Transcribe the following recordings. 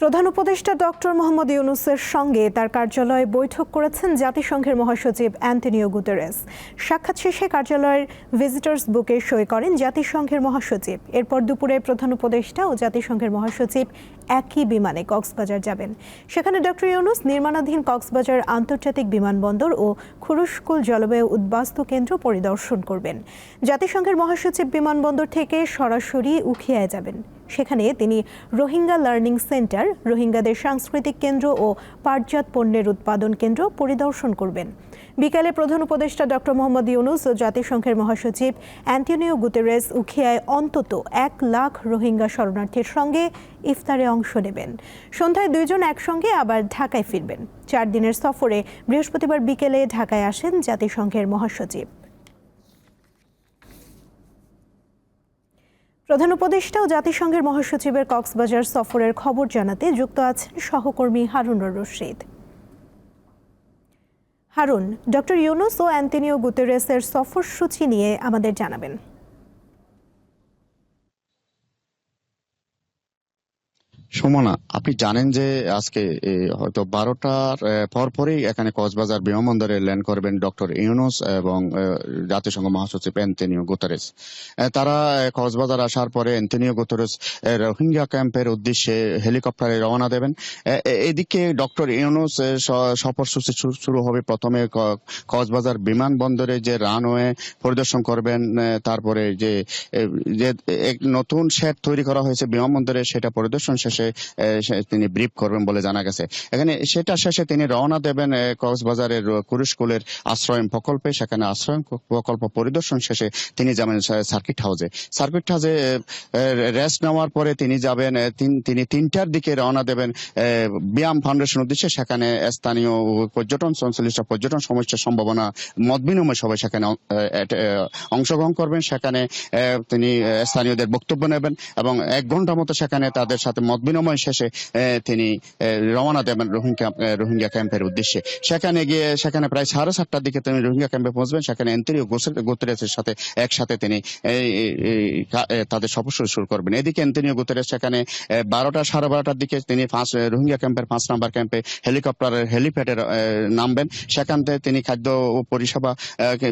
প্রধান উপদেষ্টা ডক্টর মোহাম্মদ ইউনুসের সঙ্গে তার কার্যালয়ে বৈঠক করেছেন জাতিসংঘের মহাসচিব অ্যান্টনিও গুতেরেস। সাক্ষাৎ শেষে কার্যালয়ের ভিজিটার্স বুকে সই করেন জাতিসংঘের মহাসচিব। এরপর দুপুরে প্রধান উপদেষ্টা ও জাতিসংঘের মহাসচিব একই বিমানে কক্সবাজার যাবেন। সেখানে ডক্টর ইউনুস নির্মাণাধীন কক্সবাজার আন্তর্জাতিক বিমানবন্দর ও খুরুশকুল জলবায়ু উদ্বাস্তু কেন্দ্র পরিদর্শন করবেন। জাতিসংঘের মহাসচিব বিমানবন্দর থেকে সরাসরি উখিয়ায় যাবেন। সেখানে তিনি রোহিঙ্গা লার্নিং সেন্টার, রোহিঙ্গাদের সাংস্কৃতিক কেন্দ্র ও পাটজাত পণ্যের উৎপাদন কেন্দ্র পরিদর্শন করবেন। বিকালে প্রধান উপদেষ্টা ডক্টর মোহাম্মদ ইউনুস ও জাতিসংঘের মহাসচিব অ্যান্টনিও গুতেরেস উখিয়ায় অন্তত এক লাখ রোহিঙ্গা শরণার্থীর সঙ্গে ইফতারে অংশ নেবেন। সন্ধ্যায় দুইজন একসঙ্গে আবার ঢাকায় ফিরবেন। চার দিনের সফরে বৃহস্পতিবার বিকেলে ঢাকায় আসেন জাতিসংঘের মহাসচিব। প্রধান উপদেষ্টা ও জাতিসংঘের মহাসচিবের কক্সবাজার সফরের খবর জানাতে যুক্ত আছেন সহকর্মী হারুনুর রশিদ। হারুন, ডক্টর ইউনুস ও অ্যান্টনিও গুতেরেসের সফরসূচি নিয়ে আমাদের জানাবেন। সুমনা আপনি জানেন যে আজকে হয়তো বারোটার পর পরেই এখানে কক্সবাজার বিমানবন্দরে ল্যান্ড করবেন ডক্টর ইউনুস এবং জাতিসংঘ মহাসচিব অ্যান্টনিও গুতারেস। তারা কক্সবাজার আসার পরে অ্যান্টনিও গুতারেস রোহিঙ্গা ক্যাম্পের উদ্দেশ্যে হেলিকপ্টারে রওনা দেবেন। এদিকে ডক্টর ইউনুস এ, স- সফরসূচি শুরু হবে প্রথমে কক্সবাজার বিমানবন্দরে যে রানওয়ে পরিদর্শন করবেন তারপরে যে যে এক নতুন শেড তৈরি করা হয়েছে বিমানবন্দরে সেটা পরিদর্শন শেষে সে- তিনি ব্রিফ করবেন বলে জানা গেছে। এখানে সেটা শেষে তিনি রওনা দেবেন কক্সবাজারের কুরুশকুলের আশ্রয়ন প্রকল্পে। সেখানে আশ্রয়ন প্রকল্প পরিদর্শন শেষে তিনি যাবেন সার্কিট হাউসে সার্কিট হাউসে রেস্ট নেওয়ার পরে তিনি যাবেন তিনি তিনটার দিকে রওনা দেবেন ব্যায়াম ফাউন্ডেশন উদ্দেশ্যে। সেখানে স্থানীয় পর্যটন সংশ্লিষ্ট পর্যটন সমস্যার সম্ভাবনা, মত বিনিময় সবাই সেখানে অংশগ্রহণ করবেন। সেখানে তিনি স্থানীয়দের বক্তব্য নেবেন এবং এক ঘণ্টা মতো সেখানে তাদের সাথে মত বিনিময় শেষে তিনি রওনা দেবেন রোহিঙ্গা রোহিঙ্গা ক্যাম্পের উদ্দেশ্যে। সেখানে গিয়ে সেখানে প্রায় সাড়ে সাতটার দিকে তিনি রোহিঙ্গা ক্যাম্পে পৌঁছবেন। সেখানে এন্ত্রিও গোতরেসের সাথে একসাথে তিনি তাদের সফর শুরু করবেন। এদিকে এন্টনিও গুতেরেস সেখানে বারোটা সাড়ে বারোটার দিকে তিনি পাঁচ রোহিঙ্গা ক্যাম্পের পাঁচ নাম্বার ক্যাম্পে হেলিকপ্টারের হেলিপ্যাডের নামবেন। সেখান থেকে তিনি খাদ্য ও পরিষেবা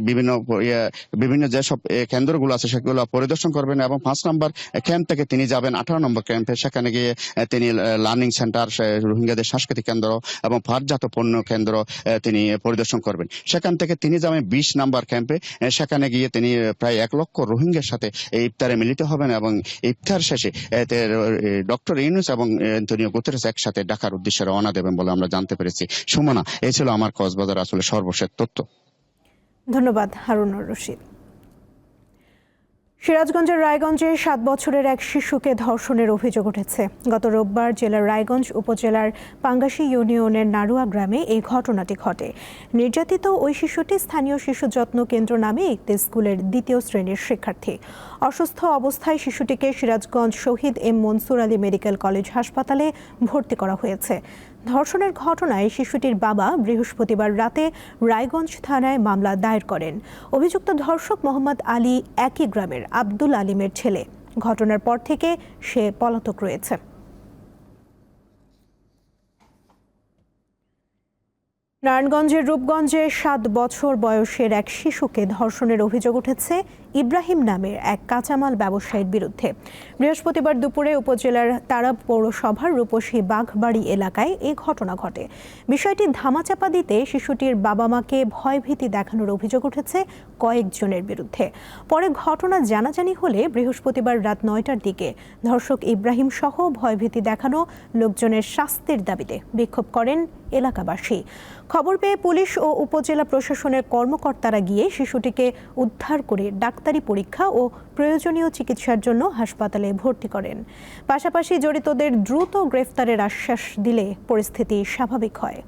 বিভিন্ন ইয়ে, বিভিন্ন যেসব কেন্দ্রগুলো আছে সেগুলো পরিদর্শন করবেন এবং পাঁচ নম্বর ক্যাম্প থেকে তিনি যাবেন আঠারো নম্বর ক্যাম্পে। সেখানে গিয়ে তিনি লার্নিং সেন্টার রোহিঙ্গাদের সাংস্কৃতিক কেন্দ্র এবং পাটজাত পণ্য কেন্দ্র তিনি পরিদর্শন করবেন। সেখান থেকে তিনি যাবেন বিশ নাম্বার ক্যাম্পে সেখানে গিয়ে তিনি প্রায় এক লক্ষ রোহিঙ্গার সাথে ইফতারে মিলিত হবেন এবং ইফতার শেষে ডক্টর ইউনুস এবং অ্যান্টনিও গুতেরেস একসাথে ডাকার উদ্দেশ্যে রওনা দেবেন বলে আমরা জানতে পেরেছি। সুমনা, এই ছিল আমার কক্সবাজার আসলে সর্বশেষ তথ্য। ধন্যবাদ, হারুনুর রশিদ। সিরাজগঞ্জের রায়গঞ্জে সাত বছরের এক শিশুকে ধর্ষণের অভিযোগ উঠেছে। গত রোববার জেলার রায়গঞ্জ উপজেলার পাঙ্গাসী ইউনিয়নের নারুয়া গ্রামে এই ঘটনাটি ঘটে। নির্যাতিত ওই শিশুটি স্থানীয় শিশু যত্ন কেন্দ্র নামে একটি স্কুলের দ্বিতীয় শ্রেণির শিক্ষার্থী। অসুস্থ অবস্থায় শিশুটিকে Sirajganj Shahid M Mansur Ali medical college হাসপাতালে ভর্তি করা হয়েছে। ধর্ষণের ঘটনায় শিশুটির বাবা বৃহস্পতিবার রাতে রায়গঞ্জ থানায় মামলা দায়ের করেন। অভিযুক্ত ধর্ষক মোহাম্মদ আলী একই গ্রামের আব্দুল আলিমের ছেলে। ঘটনার পর থেকে সে পলাতক রয়েছে। নারায়ণগঞ্জের রূপগঞ্জে সাত বছর বয়সের এক শিশুকে ধর্ষণের অভিযোগ উঠেছে। ইব্রাহিম নামের এক কাঁচামাল ব্যবসায়ীর বিরুদ্ধে। বৃহস্পতিবার দুপুরে উপজেলার তারা পৌরসভার রূপসী বাঘবাড়ি এলাকায় এই ঘটনা ঘটে। বিষয়টি ধামাচাপা দিতে শিশুটির বাবা মাকে ভয়ভীতি দেখানোর অভিযোগ উঠেছে কয়েকজনের বিরুদ্ধে। পরে ঘটনা জানাজানি হলে বৃহস্পতিবার রাত নয়টার দিকে ধর্ষক ইব্রাহিম সহ ভয়ভীতি দেখানো লোকজনের শাস্তির দাবিতে বিক্ষোভ করেন এলাকাবাসী। খবর পেয়ে পুলিশ ও উপজেলা প্রশাসনের কর্মকর্তারা গিয়ে শিশুটিকে উদ্ধার করে ডাক্তারি পরীক্ষা ও প্রয়োজনীয় চিকিৎসার জন্য হাসপাতালে ভর্তি করেন। পাশাপাশি জড়িতদের দ্রুত গ্রেফতারের আশ্বাস দিলে পরিস্থিতি স্বাভাবিক হয়।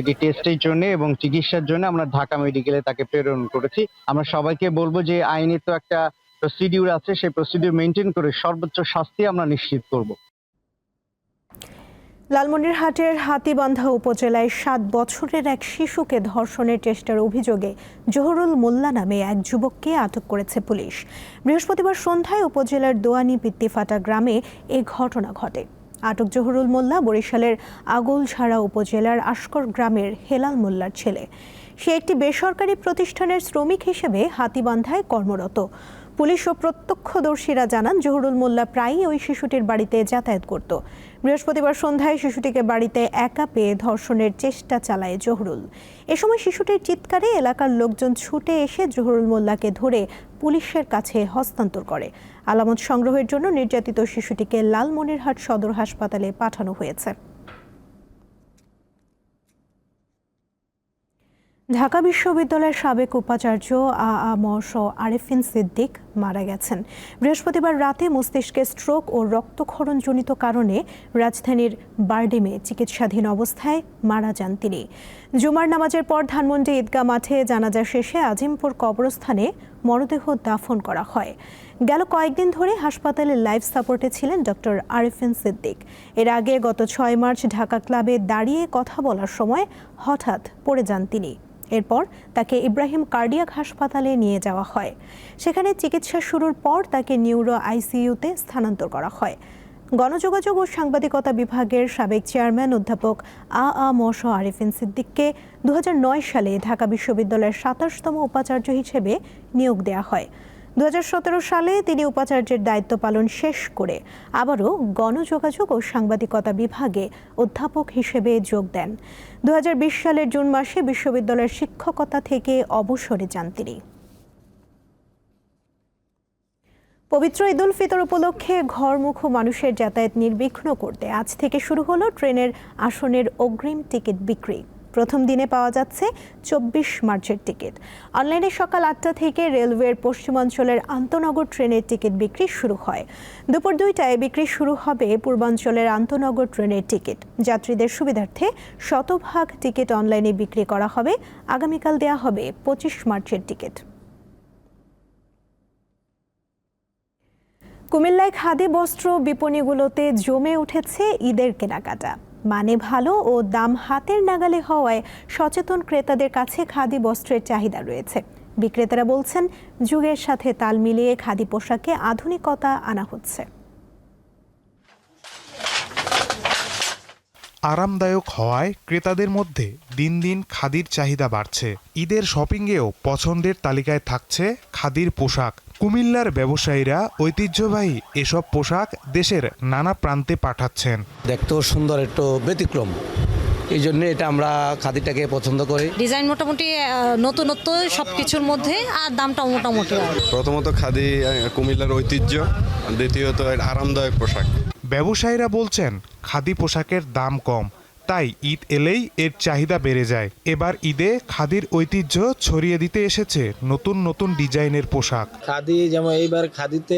এটি টেস্টের জন্য এবং চিকিৎসার জন্য আমরা ঢাকা মেডিকেলে তাকে প্রেরণ করেছি। আমরা সবাইকে বলব যে আইনের তো একটা প্রসিডিউর আছে, সেই প্রসিডিউর মেনটেন করে সর্বোচ্চ শাস্তি আমরা নিশ্চিত করব। লালমনিরহাটের হাতিবান্ধা উপজেলায় সাত বছরের এক শিশুকে ধর্ষণের চেষ্টার অভিযোগে জহুরুল মোল্লা নামে এক যুবককে আটক করেছে পুলিশ। বৃহস্পতিবার সন্ধ্যায় উপজেলার দোয়ানি পিত্তিফাটা গ্রামে এ ঘটনা ঘটে। আটক জহুরুল মোল্লা বরিশালের আগলঝাড়া উপজেলার আশকর গ্রামের হেলাল মোল্লার ছেলে। সে একটি বেসরকারি প্রতিষ্ঠানের শ্রমিক হিসেবে হাতিবান্ধায় কর্মরত। পুলিশ ও প্রত্যক্ষদর্শীরা জানান, জহুরুল মোল্লা প্রায়ই ওই শিশুটির বাড়িতে যাতায়াত করত। বৃহস্পতিবার সন্ধ্যায় শিশুটিকে বাড়িতে একা পেয়ে ধর্ষণের চেষ্টা চালায় জহুরুল। এ সময় শিশুটির চিৎকারে এলাকার লোকজন ছুটে এসে জহুরুল মোল্লাকে ধরে পুলিশের কাছে হস্তান্তর করে। আলামত সংগ্রহের জন্য নির্যাতিত শিশুটিকে লালমনিরহাট সদর হাসপাতালে পাঠানো হয়েছে। ঢাকা বিশ্ববিদ্যালয়ের সাবেক উপাচার্য আ আ আরেফিন সিদ্দিক মারা গেছেন। বৃহস্পতিবার রাতে মস্তিষ্কে স্ট্রোক ও রক্তক্ষরণজনিত কারণে রাজধানীর বারডিমে চিকিৎসাধীন অবস্থায় মারা যান তিনি। জুমার নামাজের পর ধানমন্ডি ঈদগাহ মাঠে জানাজা শেষে আজিমপুর কবরস্থানে মরদেহ দাফন করা হয়। গেল কয়েকদিন ধরে হাসপাতালে লাইফ সাপোর্টে ছিলেন ডক্টর আরিফিন সিদ্দিক। এর আগে গত ছয় মার্চ ঢাকা ক্লাবে দাঁড়িয়ে কথা বলার সময় হঠাৎ পড়ে যান তিনি। এরপর তাকে ইব্রাহিম কার্ডিয়াক হাসপাতালে নিয়ে যাওয়া হয়। সেখানে চিকিৎসা শুরুর পর তাকে নিউরো আইসিইউতে স্থানান্তর করা হয়। গণযোগাযোগ ও সাংবাদিকতা বিভাগের সাবেক চেয়ারম্যান অধ্যাপক আ আ মশ আরিফিন সিদ্দিককে দু হাজার নয় সালে ঢাকা বিশ্ববিদ্যালয়ের সাতাশতম উপাচার্য হিসেবে নিয়োগ দেওয়া হয়। দু হাজার সতেরো সালে তিনি উপাচার্যের দায়িত্ব পালন শেষ করে আবারও গণযোগাযোগ ও সাংবাদিকতা বিভাগে অধ্যাপক হিসেবে যোগ দেন। দুহাজার বিশ সালের জুন মাসে বিশ্ববিদ্যালয়ের শিক্ষকতা থেকে অবসরে যান তিনি। পবিত্র ঈদুল ফিতর উপলক্ষে ঘরমুখো মানুষের যাতায়াত নির্বিঘ্ন করতে আজ থেকে শুরু হলো ট্রেনের আসনের অগ্রিম টিকিট বিক্রি। প্রথম দিনে পাওয়া যাচ্ছে চব্বিশ মার্চের টিকিট। অনলাইনে সকাল আটটা থেকে রেলওয়ের পশ্চিমাঞ্চলের আন্তনগর ট্রেনের টিকিট বিক্রি শুরু হয়। দুপুর দুইটায় বিক্রি শুরু হবে পূর্বাঞ্চলের আন্তনগর ট্রেনের টিকিট। যাত্রীদের সুবিধার্থে শতভাগ টিকিট অনলাইনে বিক্রি করা হবে। আগামীকাল দেয়া হবে পঁচিশ মার্চের টিকিট। কুমিল্লায় খাদি, বস্ত্র বিপণীগুলোতে জমে উঠেছে ঈদের কেনাকাটা। মানে ভালো ও দাম হাতের নাগালে হওয়ায় সচেতন ক্রেতাদের কাছে খাদি বস্ত্রের চাহিদা রয়েছে। বিক্রেতারা বলছেন, যুগের সাথে তাল মিলিয়ে খাদি পোশাকে আধুনিকতা আনা হচ্ছে। আরামদায়ক হওয়ায় ক্রেতাদের মধ্যে দিন দিন খাদির চাহিদা বাড়ছে। ঈদের শপিংয়েও পছন্দের তালিকায় থাকছে খাদির পোশাক। কুমিল্লার ব্যবসায়ীরা ঐতিহ্যবাহী এসব পোশাক দেশের নানা প্রান্তে পাঠাচ্ছেন। দেখতেও সুন্দর একটু ব্যতিক্রম। এই জন্য এটা আমরা খাদিটাকে পছন্দ করি। ডিজাইন মোটামুটি নতুনত্ব সব কিছুর মধ্যে আর দামটাও মোটামুটি প্রথমত খাদি কুমিল্লার ঐতিহ্য দ্বিতীয়ত আরামদায়ক পোশাক। ব্যবসায়ীরা বলছেন খাদি পোশাকের দাম কম। তাই ঈদ এলেই এর চাহিদা বেড়ে যায়। এবার ঈদে খাদির ঐতিহ্য ছড়িয়ে দিতে এসেছে নতুন নতুন ডিজাইনের পোশাক। খাদি যেমন এইবার খাদিতে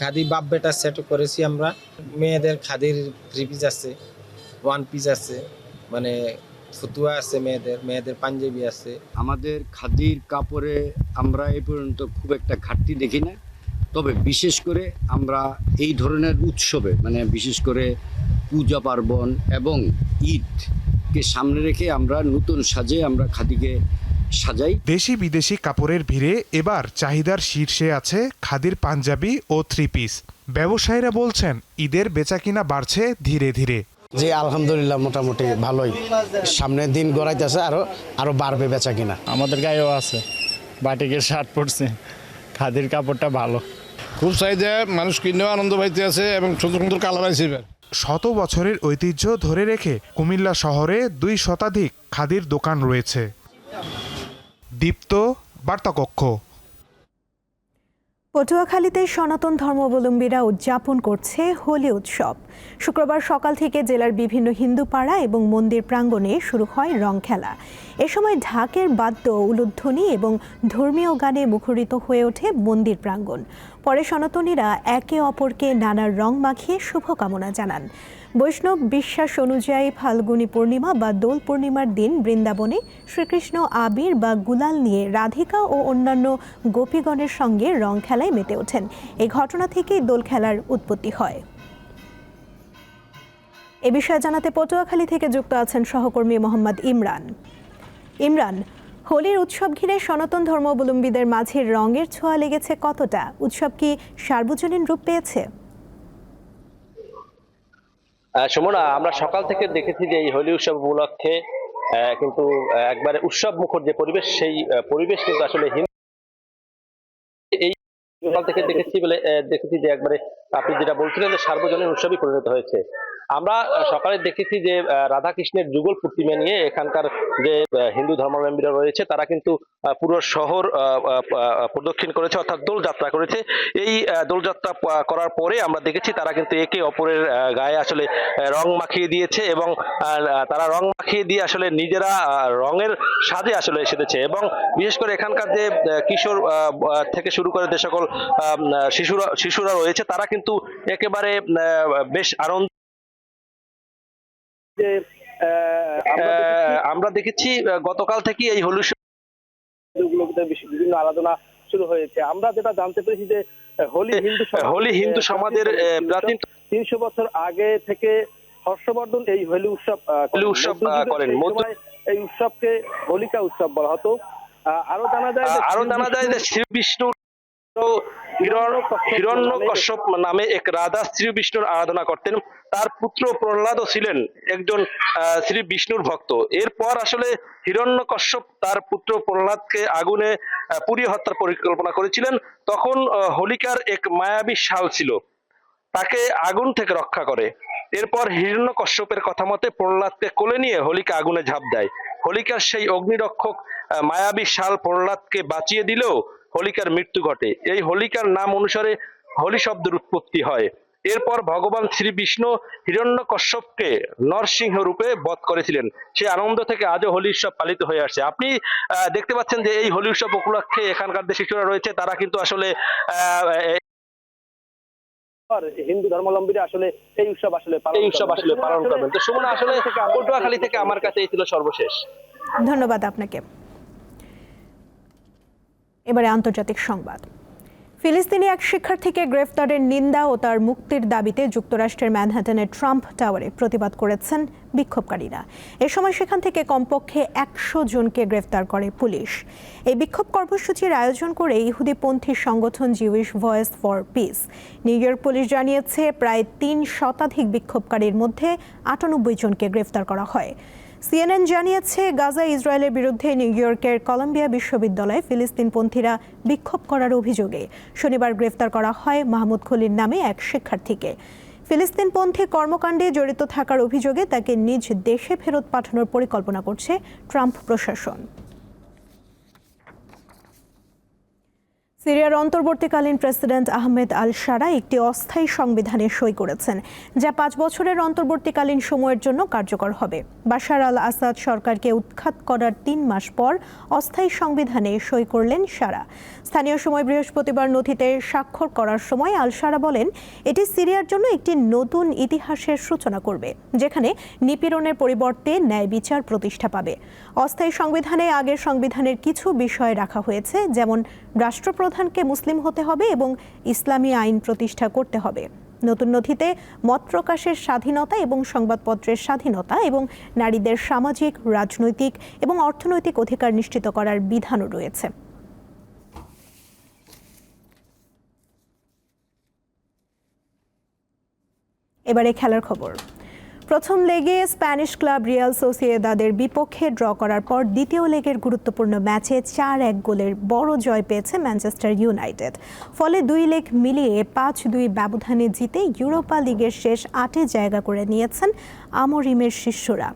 খাদি বাপ বেটা সেট করেছি আমরা। মেয়েদের খাদির থ্রি পিস আছে ওয়ান পিস আছে মানে ফুতুয়া আছে মেয়েদের মেয়েদের পাঞ্জাবি আছে। আমাদের খাদির কাপড়ে আমরা এই পর্যন্ত খুব একটা ঘাটতি দেখি না তবে বিশেষ করে আমরা এই ধরনের উৎসবে মানে বিশেষ করে পূজা পার্বণ এবং ঈদকে সামনে রেখে আমরা নতুন সাজে আমরা খাদিকে সাজাই। দেশি বিদেশি কাপড়ের ভিড়ে এবার চাহিদার শীর্ষে আছে খাদির পাঞ্জাবি ও থ্রি পিস। ব্যবসায়ীরা বলছেন ঈদের বেচাকিনা বাড়ছে ধীরে ধীরে। যে আলহামদুলিল্লাহ মোটামুটি ভালোই। সামনের দিন গড়াইতেছে আরও আরও বাড়বে বেচা কিনা আমাদের গায়েও আছে বাটিকের শার্ট পরছে খাদির কাপড়টা ভালো। খুব চাহিদা মানুষ কিনেও আনন্দ পাইতে আছে এবং সুন্দর সুন্দর কালার আছে এবার। শত বছরের ঐতিহ্য ধরে রেখে কুমিল্লা শহরে দুই শতাধিক খাদির দোকান রয়েছে। দীপ্ত বার্তাকক্ষ। পটুয়াখালীতে সনাতন ধর্মাবলম্বীরা উদযাপন করছে হোলি উৎসব। শুক্রবার সকাল থেকে জেলার বিভিন্ন হিন্দু পাড়া এবং মন্দির প্রাঙ্গণে শুরু হয় রং খেলা। এ সময় ঢাকের বাদ্য, উলুধ্বনি এবং ধর্মীয় গানে মুখরিত হয়ে ওঠে মন্দির প্রাঙ্গণ। পরে সনাতনীরা একে অপরকে নানা রং মাখিয়ে শুভকামনা জানান। বৈষ্ণব বিশ্বাস অনুযায়ী ফাল্গুনী পূর্ণিমা বা দোল পূর্ণিমার দিন বৃন্দাবনে শ্রীকৃষ্ণ আবির বা গুলাল নিয়ে রাধিকা ও অন্যান্য গোপীগণের সঙ্গে রং খেলায় মেতে ওঠেন। এই ঘটনা থেকেই দোল খেলার উৎপত্তি হয়। এ বিষয়ে জানাতে পটুয়াখালী থেকে যুক্ত আছেন সহকর্মী মোহাম্মদ ইমরান। ইমরান, হোলির উৎসব ঘিরে সনাতন ধর্মাবলম্বীদের মাঝে রঙের ছোঁয়া লেগেছে কতটা? উৎসব কি সার্বজনীন রূপ পেয়েছে? সুমনা, আমরা সকাল থেকে দেখেছি যে এই হোলি উৎসব উপলক্ষে কিন্তু একবারে উৎসব মুখর যে পরিবেশ, সেই পরিবেশ কিন্তু আসলে এই সকাল থেকে দেখেছি বলে দেখেছি যে একবারে আপনি যেটা বলছিলেন যে সার্বজনীন উৎসবই পরিণত হয়েছে। আমরা সকালে দেখেছি যে আহ, রাধাকৃষ্ণের যুগল প্রতিমা নিয়ে এখানকার যে হিন্দু ধর্মাবলম্বীরা রয়েছে তারা কিন্তু পুরো শহর প্রদক্ষিণ করেছে অর্থাৎ দোলযাত্রা করেছে। এই দোলযাত্রা করার পরে আমরা দেখেছি তারা কিন্তু একে অপরের গায়ে আসলে রং মাখিয়ে দিয়েছে এবং তারা রং মাখিয়ে দিয়ে আসলে নিজেরা রঙের সাজে আসলে এসেছে এবং বিশেষ করে এখানকার যে কিশোর থেকে শুরু করে যে সকল শিশুরা শিশুরা রয়েছে তারা কিন্তু একেবারে বেশ আনন্দ যে আমরা দেখেছি গতকাল থেকে এই হোলি গুলোতে বেশি- বিভিন্ন আরাধনা শুরু হয়েছে। আমরা যেটা জানতে পেরেছি যে হোলি হিন্দু হোলি হিন্দু সমাজের প্রাচীন তিনশো বছর আগে থেকে হর্ষবর্ধন এই হোলি উৎসব হোলি উৎসব, করেন। এই উৎসবকে হোলিকা উৎসব বলা হতো। আরও জানা যায় যে আরও জানা যায় যে শ্রী বিষ্ণু নামে এক শ্রী বিষ্ণুর আরাধনা করতেন। তার পুত্র ছিলেন একজন শ্রী বিষ্ণুর ভক্ত। এরপর আসলে তার পুত্র প্রহ্লাদকে আগুনে পুড়িয়ে হত্যার পরিকল্পনা করেছিলেন। তখন হোলিকার এক মায়াবী শাল ছিল। তাকে আগুন থেকে রক্ষা করে। এরপর হিরণ্য কশ্যপের কথা মতে প্রহ্লাদকে কোলে নিয়ে হোলিকা আগুনে ঝাঁপ দেয়। হোলিকার সেই অগ্নিরক্ষক মায়াবী শাল প্রহ্লাদকে বাঁচিয়ে দিলেও হোলিকার মৃত্যু ঘটে। এই হোলিকার নাম অনুসারে হোলি শব্দের উৎপত্তি হয়। এরপর ভগবান শ্রী বিষ্ণু হিরণ্য কশ্যপকে নরসিংহ রূপে বধ করেছিলেন। সেই আনন্দ থেকে আজও হোলি উৎসব পালিত হয়ে আসছে। আপনি দেখতে পাচ্ছেন যে এই হোলি উৎসব উপলক্ষে এখানকার যে শিশুরা রয়েছে তারা কিন্তু আসলে আহ, হিন্দু ধর্মাবলম্বীরা আসলে এই উৎসব আসলে পালন এই উৎসব করেন। আসলে পালন করবেন। তো সুমন আসলে থেকে আমার পটুয়াখালী থেকে আমার কাছে এই ছিল সর্বশেষ। ধন্যবাদ আপনাকে। এবারে আন্তর্জাতিক সংবাদ। ফিলিস্তিনি এক শিক্ষার্থীকে গ্রেফতারের নিন্দা ও তার মুক্তির দাবিতে যুক্তরাষ্ট্রের ম্যানহাটনের ট্রাম্প টাওয়ারে প্রতিবাদ করেছেন বিক্ষোভকারীরা। এ সময় সেখান থেকে কমপক্ষে একশো জনকে গ্রেফতার করে পুলিশ। এই বিক্ষোভ কর্মসূচির আয়োজন করে ইহুদিপন্থী সংগঠন Jewish voice for peace. New York police জানিয়েছে, প্রায় তিন শতাধিক বিক্ষোভকারীর মধ্যে আটানব্বই জনকে গ্রেফতার করা হয়। সিএনএন জানিয়েছে, গাজা ইসরায়েলের বিরুদ্ধে নিউ ইয়র্কের কলম্বিয়া বিশ্ববিদ্যালয়ে ফিলিস্তিনপন্থীরা বিক্ষোভ করার অভিযোগে শনিবার গ্রেফতার করা হয় মাহমুদ খলির নামে এক শিক্ষার্থীকে। ফিলিস্তিনপন্থী কর্মকাণ্ডে জড়িত থাকার অভিযোগে তাকে নিজ দেশে ফেরত পাঠানোর পরিকল্পনা করছে ট্রাম্প প্রশাসন। সিরিয়ার অন্তর্বর্তীকালীন প্রেসিডেন্ট আহমেদ আল সারা একটি অস্থায়ী সংবিধানে সই করেছেন, যা পাঁচ বছরের অন্তর্বর্তীকালীন সময়ের জন্য কার্যকর হবে। বাশার আল আসাদ সরকারকে উৎখাত করার তিন মাস পর অস্থায়ী সংবিধানে সই করলেন সারা। স্থানীয় সময় বৃহস্পতিবার নথিতে স্বাক্ষর করার সময় আল সারা বলেন, এটি সিরিয়ার জন্য একটি নতুন ইতিহাসের সূচনা করবে, যেখানে নিপীড়নের পরিবর্তে ন্যায় বিচার প্রতিষ্ঠা পাবে। অস্থায়ী সংবিধানে আগের সংবিধানের কিছু বিষয় রাখা হয়েছে, যেমন রাষ্ট্রপ্রধানকে মুসলিম হতে হবে এবং ইসলামী আইন প্রতিষ্ঠা করতে হবে। নতুন নথিতে মত প্রকাশের স্বাধীনতা এবং সংবাদপত্রের স্বাধীনতা এবং নারীদের সামাজিক, রাজনৈতিক এবং অর্থনৈতিক অধিকার নিশ্চিত করার বিধানও রয়েছে। এবারে খেলার খবর। প্রথম লেগে স্প্যানিশ ক্লাব রিয়াল সোসিয়েদাদের বিপক্ষে ড্র করার পর দ্বিতীয় লেগের গুরুত্বপূর্ণ ম্যাচে চার এক গোলের বড় জয় পেয়েছে ম্যানচেস্টার ইউনাইটেড। ফলে দুই লেগ মিলিয়ে পাঁচ দুই ব্যবধানে জিতে ইউরোপা লিগের শেষ আটে জায়গা করে নিয়েছেন আমরিমের শিষ্যরা।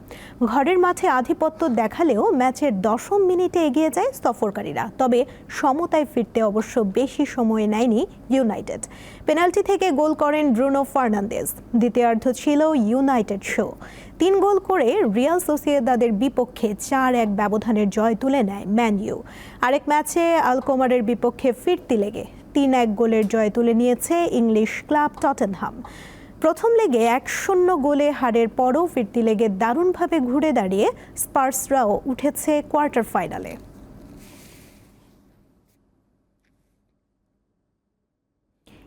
ঘরের মাঠে আধিপত্য দেখালেও ম্যাচের দশম মিনিটে এগিয়ে যায় সফরকারীরা। তবে সমতায় ফিরতে অবশ্য বেশি সময় নেয়নি ইউনাইটেড। পেনাল্টি থেকে গোল করেন ব্রুনো ফার্নান্দেজ। দ্বিতীয়ার্ধ ছিল ইউনাইটেড শো তিন গোল করে রিয়াল সোসিয়েদাদের বিপক্ষে চার এক ব্যবধানের জয় তুলে নেয় ম্যান ইউ আরেক ম্যাচে আলকোমারের বিপক্ষে ফিরতি লেগে তিন এক গোলের জয় তুলে নিয়েছে ইংলিশ ক্লাব টটেনহাম। প্রথম লেগে এক শূন্য গোলে হারের পরও ফিরতি লেগে দারুণভাবে ঘুরে দাঁড়িয়ে স্পার্সরাও উঠেছে কোয়ার্টার ফাইনালে।